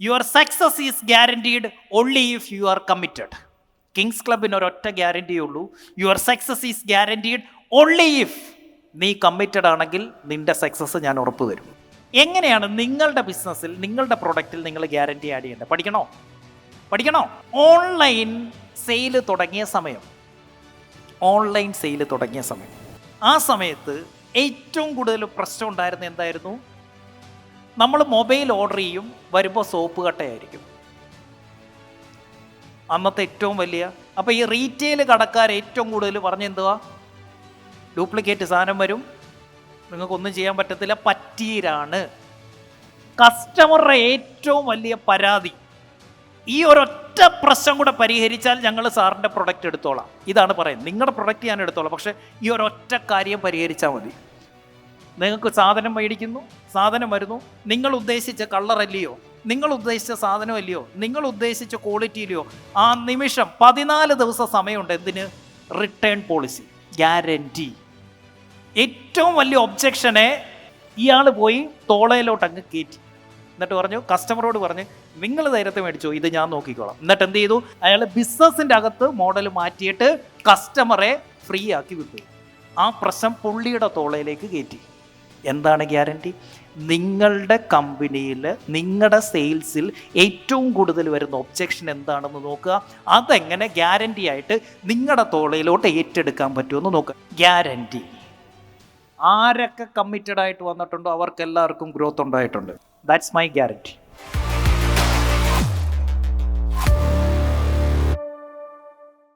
Your success is guaranteed only if you are committed kings ക്ലബിന് ഒരൊറ്റ ഗ്യാരണ്ടിയുള്ളൂ your success is guaranteed only if നീ committed ആണെങ്കിൽ നിന്റെ success ഞാൻ ഉറപ്പ് തരും. എങ്ങനെയാണ് നിങ്ങളുടെ ബിസിനസ്സിൽ നിങ്ങളുടെ പ്രൊഡക്റ്റിൽ നിങ്ങൾ ഗ്യാരണ്ടി ആഡ് ചെയ്യേണ്ടത്? പഠിക്കണോ? പഠിക്കണോ? ഓൺലൈൻ സെയിൽ തുടങ്ങിയ സമയം. ഓൺലൈൻ സെയിൽ തുടങ്ങിയ സമയം. ആ സമയത്ത് ഏറ്റവും കൂടുതൽ പ്രശ്നം ഉണ്ടായിരുന്നത് എന്തായിരുന്നു? നമ്മൾ മൊബൈൽ ഓർഡർ ചെയ്യും വരുമ്പോൾ സോപ്പ് കട്ടയായിരിക്കും. അന്നത്തെ ഏറ്റവും വലിയ അപ്പോൾ ഈ റീറ്റെയിൽ കടക്കാർ ഏറ്റവും കൂടുതൽ പറഞ്ഞെന്തുവാ ഡ്യൂപ്ലിക്കേറ്റ് സാധനം വരും. നിങ്ങൾക്കൊന്നും ചെയ്യാൻ പറ്റത്തില്ല പറ്റീരാണ് കസ്റ്റമറുടെ ഏറ്റവും വലിയ പരാതി ഈ ഒരൊറ്റ പ്രശ്നം കൂടെ പരിഹരിച്ചാൽ ഞങ്ങൾ സാറിന്റെ പ്രൊഡക്റ്റ് എടുത്തോളാം. ഇതാണ് പറയുന്നത്. നിങ്ങളുടെ പ്രൊഡക്റ്റ് ഞാൻ എടുത്തോളാം പക്ഷേ ഈ ഒരൊറ്റ കാര്യം പരിഹരിച്ചാൽ മതി. നിങ്ങൾക്ക് സാധനം മേടിക്കുന്നു സാധനം വരുന്നു. നിങ്ങൾ ഉദ്ദേശിച്ച കളറല്ലയോ നിങ്ങൾ ഉദ്ദേശിച്ച സാധനം അല്ലയോ? നിങ്ങൾ ഉദ്ദേശിച്ച ക്വാളിറ്റി ക്വാളിറ്റിയിലെയോ ആ നിമിഷം പതിനാല് ദിവസം സമയമുണ്ട് എന്തിന്? റിട്ടേൺ പോളിസി ഗ്യാരന്റി ഏറ്റവും വലിയ ഒബ്ജക്ഷനെ ഇയാൾ പോയി തോളയിലോട്ട് അങ്ങ് കയറ്റി എന്നിട്ട് പറഞ്ഞു കസ്റ്റമറോട് പറഞ്ഞ് നിങ്ങൾ ധൈര്യത്തെ മേടിച്ചോ ഇത് ഞാൻ നോക്കിക്കോളാം. എന്നിട്ട് എന്ത് ചെയ്തു? അയാൾ ബിസിനസിന്റെ അകത്ത് മോഡൽ മാറ്റിയിട്ട് കസ്റ്റമറെ ഫ്രീ ആക്കി വിട്ടു. ആ പ്രശ്നം പുള്ളിയുടെ തോളയിലേക്ക് കയറ്റി എന്താണ് ഗ്യാരണ്ടി? നിങ്ങളുടെ കമ്പനിയിൽ നിങ്ങളുടെ സെയിൽസിൽ ഏറ്റവും കൂടുതൽ വരുന്ന ഒബ്ജെക്ഷൻ എന്താണെന്ന് നോക്കുക. അതെങ്ങനെ ഗ്യാരണ്ടി ആയിട്ട് നിങ്ങളുടെ തോളയിലോട്ട് ഏറ്റെടുക്കാൻ പറ്റുമെന്ന് നോക്കുക. ഗ്യാരണ്ടി. ആരൊക്കെ കമ്മിറ്റഡ് ആയിട്ട് വന്നിട്ടുണ്ടോ? അവർക്ക് എല്ലാവർക്കും ഗ്രോത്ത് ഉണ്ടായിട്ടുണ്ട്. That's my guarantee